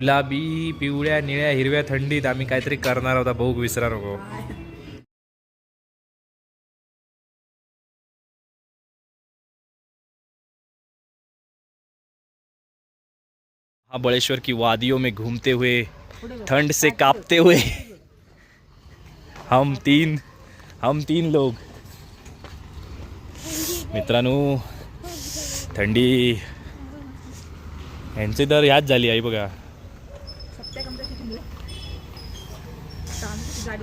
गुलाबी पिवळ्या निळ्या हिरव्या थंडीत आम्ही काहीतरी करणार होता भाऊ विसरा नको महाबळेश्वर की वादियों में घूमते हुए ठंड से कांपते हुए। हम तीन हम तीन लोग। मित्रांनो थंडी। यांची तर ह्याच झाली आई बघा.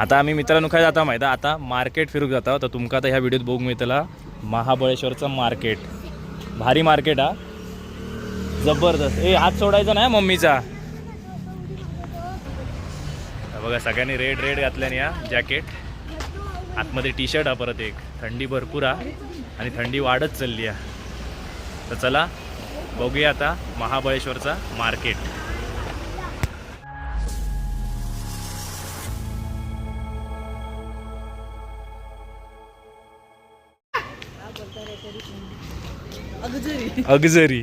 आता आम्ही मित्रांनो काय जाता माहिती आता मार्केट फिरूक जाता. तर तुमका आता ह्या व्हिडिओत बघूक मिळतला महाबळेश्वरचं मार्केट. भारी मार्केट हा. जबरदस्त. ए हात सोडायचा नाही मम्मीचा. बघा सगळ्यांनी रेड रेड घातल्याने या जॅकेट आतमध्ये टी शर्ट हा परत एक. थंडी भरपूर हा. आणि थंडी वाढत चालली आहे तर चला बघूया आता महाबळेश्वरचा मार्केट. अगजरी.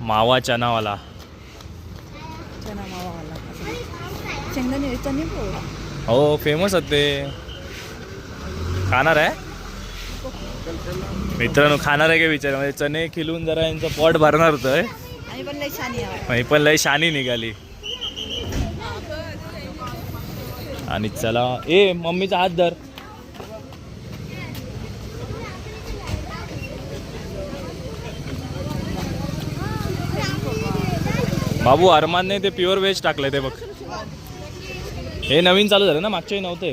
मावा चनावाला चना शेंगदाणे चणे हो फेमस ते. खाणार आहे? मित्रांनो खाणार आहे का विचार? म्हणजे चणे खिलून जरा यांचं पोट भरणार होतं आणि पण लई छान यावं ही पण लय शानी निघाली. आणि चला ए मम्मीचा हात धर. बाबू अरमानने ते प्युअर वेज टाकलंय ते बघ. हे नवीन चालू झालं ना मागचे नव्हते.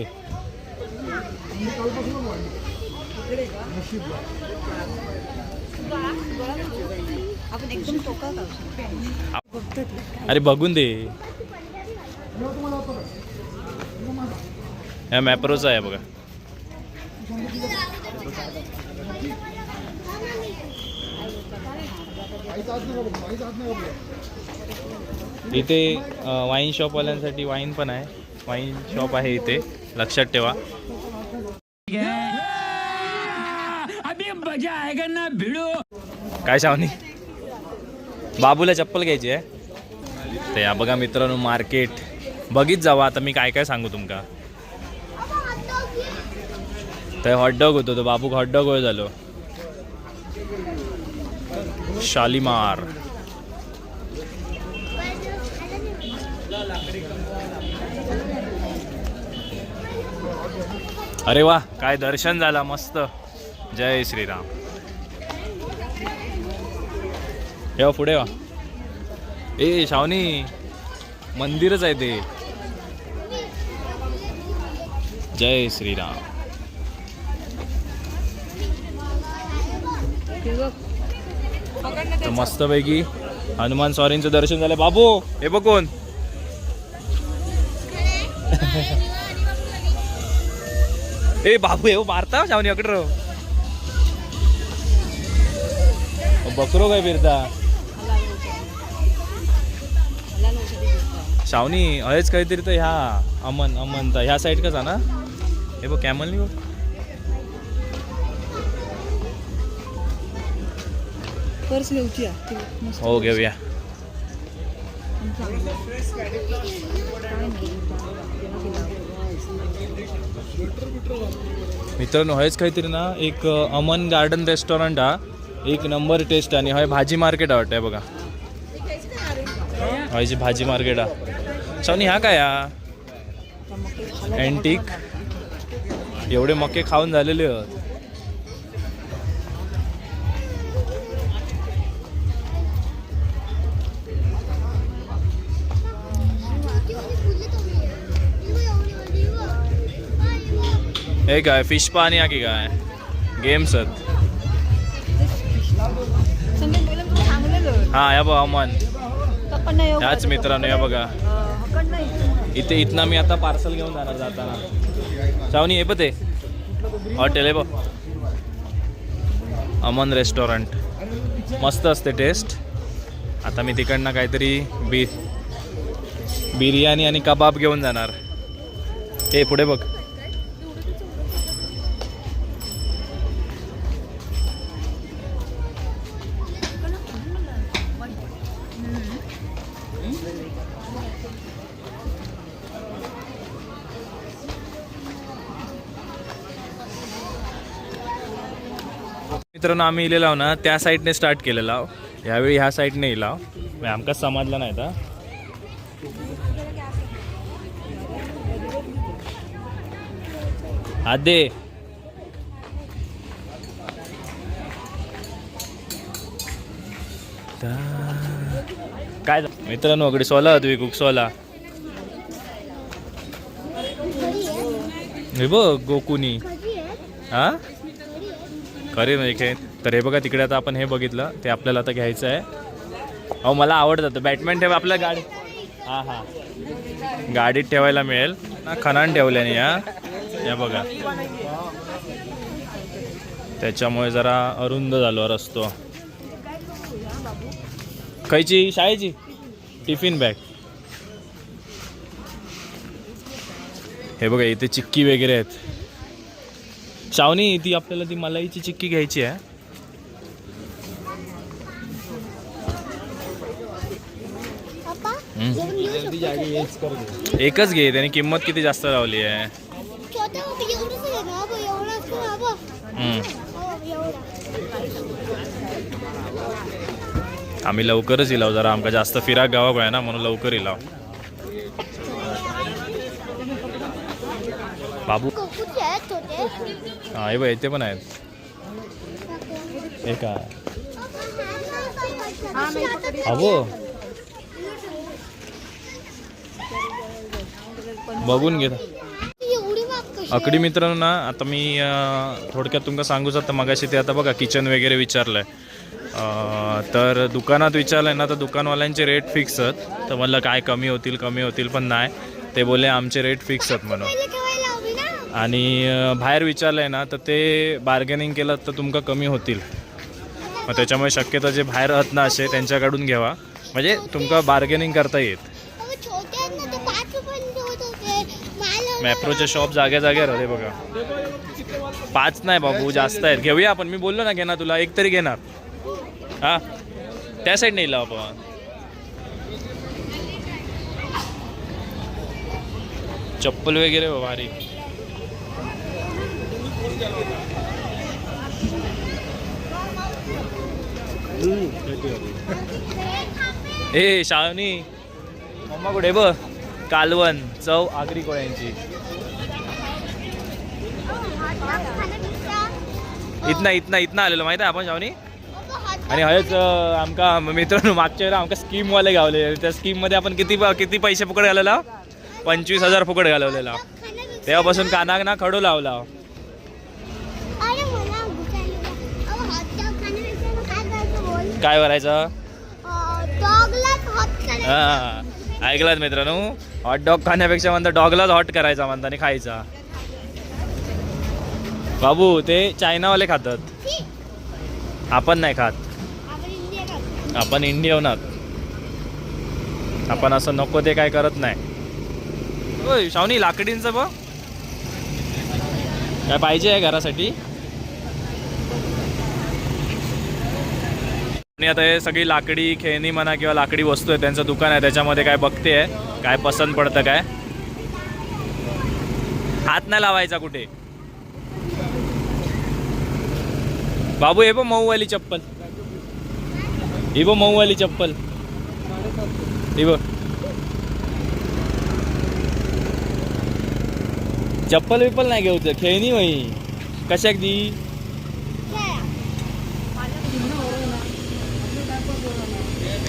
अरे बघून दे. मॅप्रोचा आहे बघा. इथे वाईन शॉपवाल्यांसाठी वाईन पण आहे. वाईन शॉप आहे इथे. लक्षात ठेवा. काय शावनी बाबूला चप्पल घ्यायची आहे. ते या बघा मित्रांनो मार्केट बघित जावा आता मी काय काय सांगू तुमका. तर हॉटडॉग होतो तो बाबूक हॉटडॉग होय झालो. शालिमार। अरे वा काय दर्शन झाला मस्त. जय श्रीराम. येवा पुढे वा. ए शावनी मंदिरच आहे ते. जय श्रीराम. तर मस्तपैकी हनुमान स्वारींचं दर्शन झालं. बाबू हे बघ कोण? ए बाबू हे मारता हो शावनी अकडे बकरो काय फिरता? शावनी हयच काहीतरी तर ह्या अमन अमन ह्या साईड कसा ना? हे बघ कॅमल नाही बघ. पर्स घेऊची. हो घेऊया. मित्रांनो हयच काहीतरी ना एक अमन गार्डन रेस्टॉरंट हा. एक नंबर टेस्ट आणि हय भाजी मार्केट वाटतंय बघा. हयची भाजी मार्केट हा. शावनी हा काय हा? अँटिक एवढे मके खाऊन झालेले आहेत. हे काय फिश पाणी आहे की काय गेम्स आहेत हा या बघा अमन तपन ह्याच मित्रांनो या बघा इथे इथनं मी आता पार्सल घेऊन जाणार जाताना चावणी हे पण ते हॉटेल आहे बघ अमन रेस्टॉरंट मस्त असते टेस्ट आता मी तिकडनं काहीतरी बी बिर्याणी आणि कबाब घेऊन जाणार हे पुढे बघ मित्रांनो आम्ही इले लाव ना त्या साईडने स्टार्ट केलेला यावेळी ह्या साईडने इलाव म्हणजे आमका समजला नाही तर आदे. काय मित्रांनो वगैरे सोला तुम्ही कुक सोला. हे बघ गोकुनी. हा? खरे एक खेळ. तर हे बघा तिकडे आता आपण हे बघितलं ते आपल्याला आता घ्यायचं आहे. अहो मला आवडतं बॅटमॅन ठेवा आपल्या गाडी. हां हां. गाडीत ठेवायला मिळेल. ना खणान ठेवल्याने या या बघा. त्याच्यामुळे जरा अरुंद झालो रस्तो. खायची शाळेची? टिफिन बॅग हे बघा इथे चिक्की वगैरे आहेत. शावनी ती आपल्याला ती मलाईची चिक्की घ्यायची आहे. एकच घे त्याने किंमत किती जास्त लावली आहे? हम्म. आम्ही लवकरच इलाव जरा आमका जास्त फिराक गावाक आहे ना म्हणून लवकर इलाव बाबू हा हे बघ इथे पण आहेत. हे का अबो. बघून घे. अकडी मित्रांनो ना आता मी थोडक्यात तुमका सांगू आता मगाशी ते आता बघा किचन वगैरे विचारलंय. तर दुकानात विचारलंय ना तर दुकानवाल्यांचे रेट फिक्स आहेत. तर म्हणलं काय कमी होतील कमी होतील पण नाही. ते बोलले आमचे रेट फिक्स आहेत म्हणून. आणि बाहेर विचारलं आहे ना तर ते बार्गेनिंग केलं तर तुमका कमी होतील. मग त्याच्यामुळे शक्यतो जे बाहेर आहेत ना असे त्यांच्याकडून घ्यावा. म्हणजे तुमका बार्गेनिंग करता येत मॅप्रोचे शॉप जाग्या जाग्यावर राहते बघा. पाच नाही बाबू जास्त आहेत. घेऊया आपण. मी बोललो ना घेणार तुला. एक तरी घेणार. हा? त्या साईड नाही आपण. चप्पल वगैरे भारी. ए शाळनी मम्मा कुठे? बघ. कालवण चव आगरी कोळ्यांची. इतना इतना इतना आलेलो. माहिती आहे आपण शावनी आणि हयच आमका मित्रांनो मागच्या वेळेला आमका स्कीमवाले गावले त्या स्कीममध्ये आपण किती किती पैसे फुकट घालवला पंचवीस हजार फुकट घालवलेला तेव्हापासून कानाक ना खडू लावला काय करायचं? हा ऐकलात मित्रांनो? हॉट डॉग खाण्यापेक्षा म्हणता डॉगलाच हॉट करायचा म्हणता आणि खायचा. बाबू ते चायनावाले खातात. आपण नाही खात. आपण इंडियनात आपण असं नको ते काय करत नाही. होय शावनी लाकडींचं बघ. काय पाहिजे आहे घरासाठी? आणि आता हे सगळी लाकडी खेळणी म्हणा किंवा लाकडी वस्तू आहे त्यांचं दुकान आहे त्याच्यामध्ये काय बघते आहे काय पसंत पडतं काय? हात नाही लावायचा कुठे? बाबू हे पण मऊवाली चप्पल. ही बघ मऊवाली चप्पल. ही बघ. चप्पल विप्पल नाही घेऊचं खेळणी वही कशाक दी?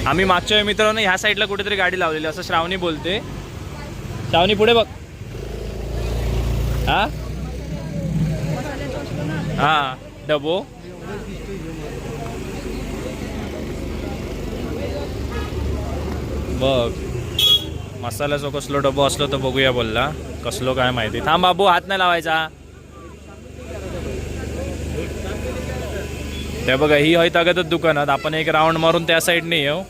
आम्ही मागच्या वेळी मित्रांनो ह्या साईडला कुठेतरी गाडी लावलेली असं श्रावणी बोलते. श्रावणी पुढे बघ. हा? हा डबो. बघ. मसाल्याचा कसलो डबो असलो तर बघूया बोलला. कसलो काय माहिती. थांब बाबू हात नाही लावायचा. ते बघा ही हय तागतच दुकानात. आपण एक राऊंड मारून त्या साईडने येऊ.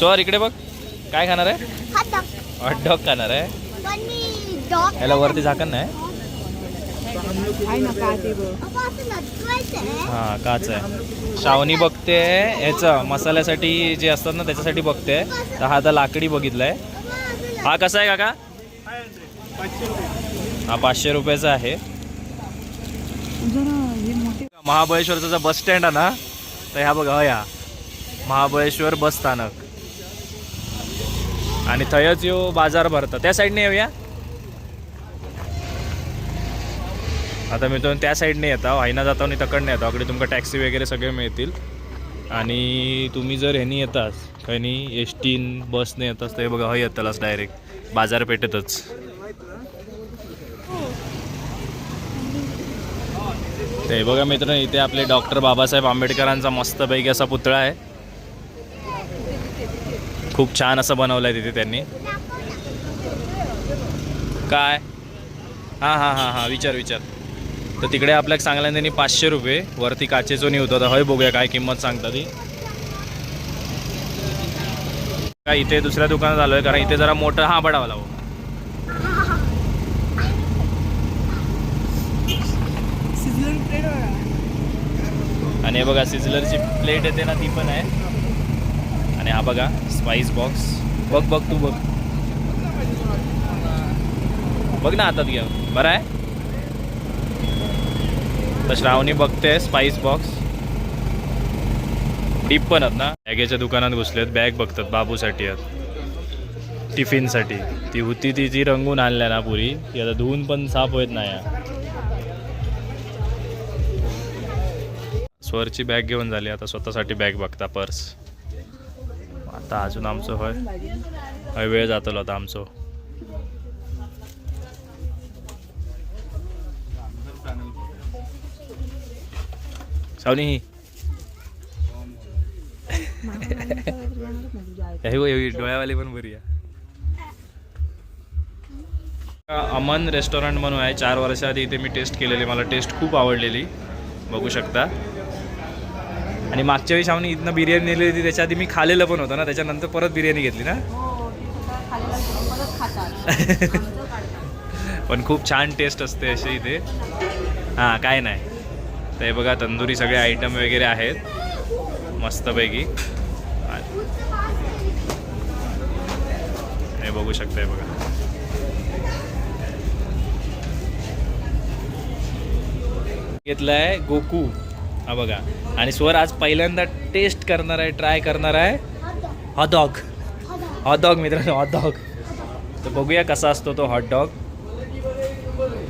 चोर इकडे बघ. काय खाणार आहे? हॉट डॉग खाणार आहे. याला वरती झाकण नाही. हा काच आहे. श्रावणी बघते. ह्याचं मसाल्यासाठी जे असतात ना त्याच्यासाठी बघते. तर हा आता लाकडी बघितलाय. हा कसा आहे काका? हा पाचशे रुपयाचा आहे. महाबळेश्वरचा जो बस स्टँड आहे ना तर ह्या बघा ह्या. महाबळेश्वर बस स्थानक. आणि थंयच यो बाजार भरता. त्या साईडने येऊया. आता मी तो त्या साईडने येता. वाहिना जाता नाही येतो. इकडे तुमका टॅक्सी वगैरे सगळे मिळतील. आणि तुम्ही जर ह्यानी येतास काही एस टीन बसने येतास तर हे बघा हय येतालाच डायरेक्ट बाजारपेठेतच. ते बघा मित्र इथे आपले डॉक्टर बाबासाहेब आंबेडकरांचा मस्तपैकी असा पुतळा आहे. खूप छान असं बनवलं आहे तिथे त्यांनी. काय? हां हां हां हां विचार विचार. तर तिकडे आपल्याला सांगल्या त्यांनी पाचशे रुपये वरती काचेचो नाही होतं तर हय बघूया काय किंमत सांगता ती. काय इथे दुसऱ्या दुकानात आलो आहे कारण इथे जरा मोठं हां बडावा लावू आणि हे बघा सिझलरची प्लेट येते ना ती पण आहे. आणि हा बघा स्पाईस बॉक्स बघ बघ तू बघ. बघ ना हातात घ्या बरं आहे? तर श्रावणी बघते स्पाईस बॉक्स डीप पण आहेत ना. बॅगेच्या दुकानात घुसलेत बॅग बघतात बाबूसाठी आहेत. टिफिनसाठी ती होती ती ती रंगून आणल्या ना पुरी ती आता धुवून पण साफ होत नाही स्वरची बॅग घेऊन झाली. आता स्वतःसाठी बॅग बघता पर्स. आता अजून आमचं होय. हय वेळ जातलो आता आमचो. सावनी. ही डोळ्यावाली पण बरी आहे. अमन रेस्टॉरंट म्हणून आहे. चार वर्षाआधी इथे मी टेस्ट केलेली. मला टेस्ट खूप आवडलेली. बघू शकता. आणि मागच्या वेळी शावनी इथनं बिर्याणी नेली होती त्याच्या आधी मी खाल्लेलं पण होतं ना त्याच्यानंतर परत बिर्याणी घेतली ना. हो. पण खूप छान टेस्ट असते अशी इथे. हां काय नाही. तर हे बघा तंदुरी सगळे आयटम वगैरे आहेत. मस्तपैकी. हे बघू शकताय बघा. घेतलाय गोकू. हा बघा. आणि स्वर आज पहिल्यांदा टेस्ट करणार आहे ट्राय करणार आहे. हॉट डॉग मित्रांनो हॉटडॉग तर बघूया कसा असतो तो हॉट डॉग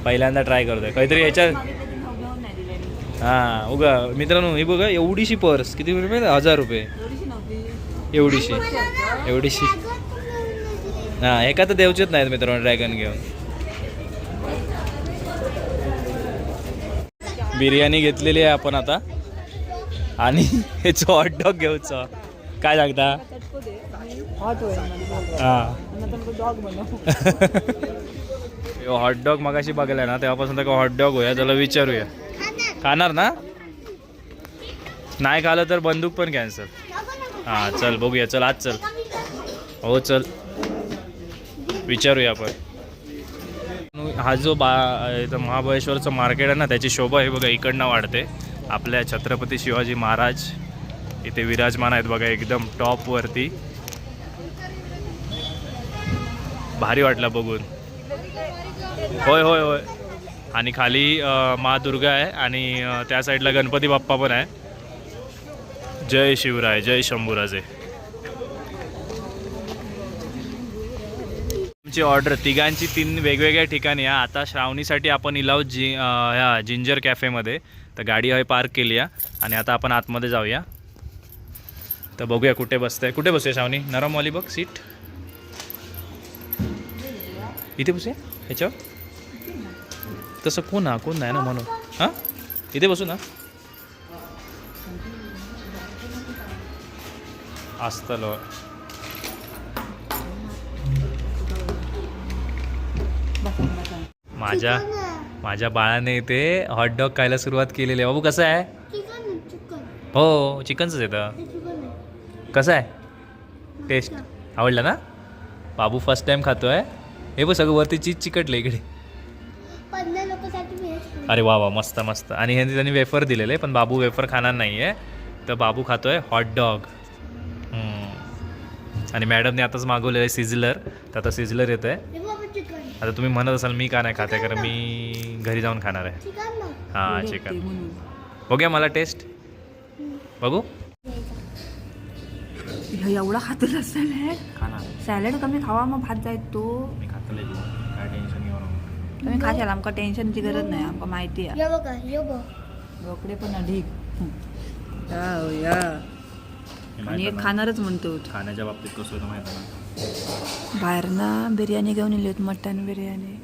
पहिल्यांदा ट्राय करतोय. काहीतरी याच्यात हां उगा मित्रांनो ही बघा एवढीशी पर्स किती रुपये हजार रुपये. एवढीशी. एवढीशी. एवढीशी हां एका तर देवचेच नाहीत मित्रांनो ड्रॅगन घेऊन. बिर्याणी घेतलेली आहे आपण आता. आणि ह्याचं हॉट डॉग घेऊचं काय सांगता हॉट हां डॉग मगाशी बघायला ना तेव्हापासून तर हॉट डॉग होया त्याला विचारूया. खाणार ना? नाही खालं तर बंदूक पण कॅन्सल हां चल बघूया चल आज चल. हो चल. विचारूया आपण. हा जो बा इथं महाबळेश्वरचं मार्केट आहे ना त्याची शोभा हे बघा इकडनं वाढते. आपल्या छत्रपती शिवाजी महाराज इथे विराजमान आहेत बघा एकदम टॉपवरती भारी वाटलं बघून. होय होय होय. आणि खाली मा दुर्गा आहे आणि त्या साईडला गणपती बाप्पा पण आहे. जय शिवराय जय शंभूराजे. आमची ऑर्डर. तिघांची तीन वेगवेगळ्या ठिकाणी आहे. आता श्रावणीसाठी आपण इलाव जी ह्या जिंजर कॅफेमध्ये. तर गाडी हवी पार्क केली आहे. आणि आता आपण आतमध्ये जाऊया. तर बघूया कुठे बसतंय. कुठे बसूया श्रावणी? नरमवाली बघ सीट. इथे बसूया? ह्याच्यावर? तसं कोण हा? कोण नाही ना म्हणून. हां? इथे बसू ना. असतं माझ्या माझ्या बाळाने इथे हॉटडॉग खायला सुरुवात केलेली आहे. बाबू कसं आहे? हो चिकनचंच येतं कसं आहे? टेस्ट आवडलं ना? बाबू फर्स्ट टाइम खातोय. हे बघ सगळं वरती चीज चिकटलं इकडे. अरे वा वा मस्त मस्त. आणि ह्यांनी त्यांनी वेफर दिलेले पण बाबू वेफर खाणार नाही आहे तर बाबू खातोय हॉट डॉग आणि मॅडमने आताच मागवलेलं आहे सिझलर तर आता सिझलर येतं आहे आता तुम्ही म्हणत असाल मी का नाही खाते? कारण मी घरी जाऊन खाणार आहे. हां चिकन. बघूया मला टेस्ट बघू. एवढा खातला सॅलड खाणार सॅलड कमी खावा मग भात जाय तो. मी खातले काय टेन्शन घेऊ नको. तुम्ही खाशाल आमका टेन्शनची गरज नाही आमका माहिती आहे. रोकडे पण अधिक. या हो, या आणि एक खाणारच म्हणतो. खाण्याच्या बाबतीत कसं होतं माहिती बाहेर ना बिर्याणी घेऊन येली होती मटन बिर्याणी.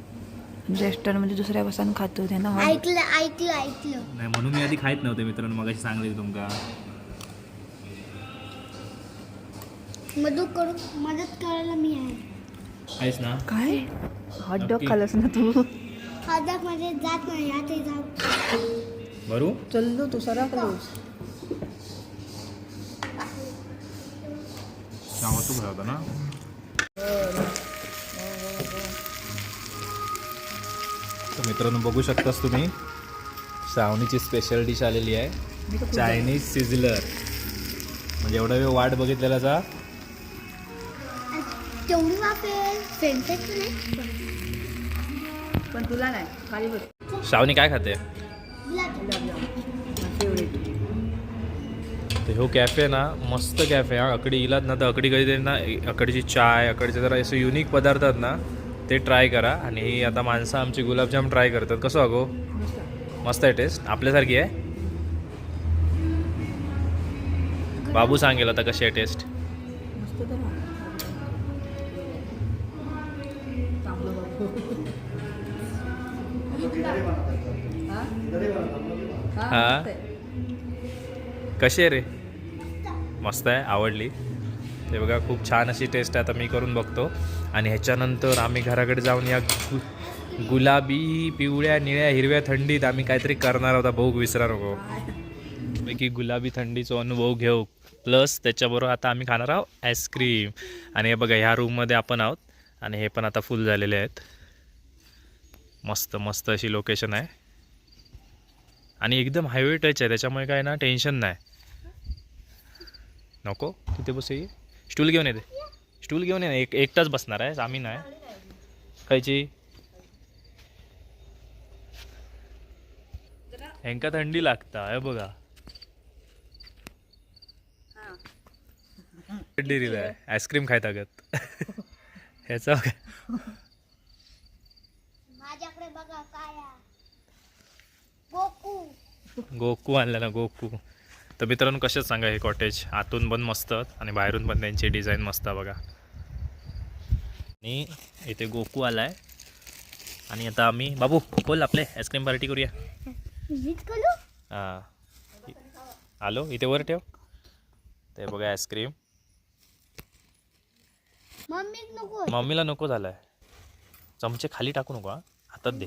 रेस्टॉरंटमध्ये दुसऱ्या बसून खातो त्यांना ऐकलं ऐकलं ऐकलं. नाही म्हणून मी आधी खायत नव्हते मित्रांनो मगाशी सांगले तुमका. मदत करू मदत करायला मी आहे. आहेस ना? काय? हॉट डॉग नक्की. खालस ना तू? खादाकमध्ये जात नाही आता जाऊ. बरू चल्लो तू सराकलोस सांगू तू होता ना? मित्रांनो बघू शकतास तुम्ही श्रावणीची स्पेशल डिश आलेली आहे. चायनीज सिझलर म्हणजे एवढा वेळ वाट बघितलेला नाही? पण तुला नाही खाली बस. श्रावणी काय खाते? तर ह्यो कॅफे ना मस्त कॅफे हा अकडी इलात ना तर अकडी कधीतरी ना अकडीची चाय अकडीचे जरा असे युनिक पदार्थ आहेत ना ते ट्राय करा. आणि ही आता माणसं आमची गुलाबजाम ट्राय करतात. कसं अगो? मस्त आहे टेस्ट आपल्यासारखी आहे? बाबू सांगेल आता कशी आहे टेस्ट तर. हा? हा, हा? कशी आहे रे? मस्त आहे आवडली. ते बघा खूप छान अशी टेस्ट आहे आता मी करून बघतो. आणि ह्याच्यानंतर आम्ही घराकडे जाऊन या गु गुलाबी पिवळ्या निळ्या हिरव्या थंडीत आम्ही काहीतरी करणार होता भाऊ विसरा नको. की गुलाबी थंडीचा अनुभव घेऊ. प्लस त्याच्याबरोबर आता आम्ही खाणार आहोत आईस्क्रीम आणि हे बघा ह्या रूममध्ये आपण आहोत. आणि हे पण आता फुल झालेले आहेत. मस्त मस्त अशी लोकेशन आहे. आणि एकदम हायवे टच आहे त्याच्यामुळे काय ना टेन्शन नाही. नको तिथे बस ये. स्टूल घेऊन येते. स्टूल घेऊन ये ना एक एकटाच बसणार आहे आम्ही नाही. खायची? हेंका थंडी लागता हे बघा. डेअरीला आहे. आईस्क्रीम खायता गत ह्याचा बघा. माझ्याकडे बघा काय आहे. गोकू. गोकू आणलं ना गोकू. तर मित्रांनो कशाच सांगा हे कॉटेज आतून पण मस्त आणि बाहेरून पण त्यांची डिझाईन मस्त आहे बघा. आणि इथे गोकू आलाय. आणि आता आम्ही बाबू बोल आपले आईस्क्रीम पार्टी करूया. हां. आलो इथे वर ठेव. ते बघा आईस्क्रीम नको. मम्मीला नको झालाय. चमचे खाली टाकू नको हातात दे.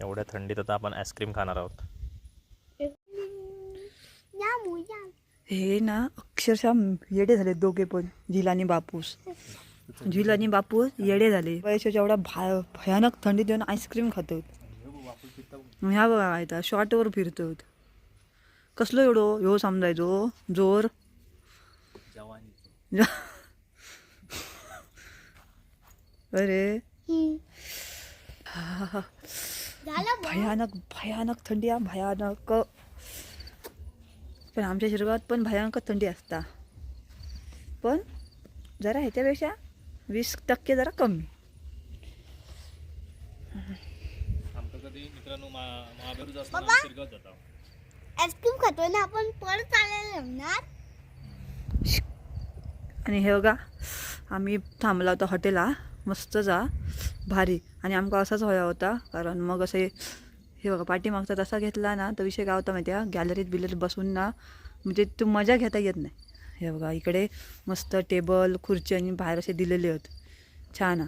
एवढ्या थंडीत आता आपण आईस्क्रीम खाणार आहोत. हे ना अक्षरशः येडे झाले दोघे पण झिल आणि बापूस. झिल आणि बापूस येडे झाले. पैशाच्या एवढा भा भयानक थंडीत येऊन आईस्क्रीम खातात ह्या बघा काय शॉर्टवर फिरतात कसलो एवढो ह्यो समजायचो? जोर. अरे. भयानक भयानक थंडी हा भयानक. पण आमच्या शिरगावात पण भयानक थंडी असता. पण जरा ह्याच्यापेक्षा वीस टक्के जरा कमी. आईस्क्रीम खातोय ना आपण परत लागणार आणि हे बघा आम्ही थांबला होता हॉटेला मस्त जा भारी. आणि आमका असाच हवा होता. कारण मग असे हे बघा पाठीमागचा तसा घेतला ना तर विषय काय होता माहिती आहे गॅलरीत बिलरीत बसून ना म्हणजे तू मजा घेता येत नाही. हे बघा इकडे मस्त टेबल खुर्ची आणि बाहेर असे दिलेले आहेत छान हा.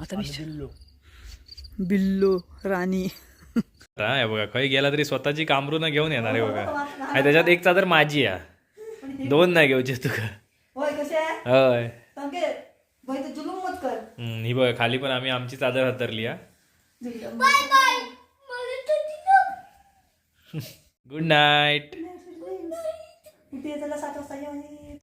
आता मी बिल्लो. राणी. हा हे बघा काही गेला तरी स्वतःची कामरून घेऊन येणार आहे बघा. आणि त्याच्यात एक चादर माझी आहे. दोन नाही घेऊची तुका. होय भाई तर जुलूम मत कर. हम्म, ही बघ खाली पण आम्ही आमची चादर हतरली हा. Bye bye. मला तर दिलं गुड नाईट किती त्याला सात वाजता जेवण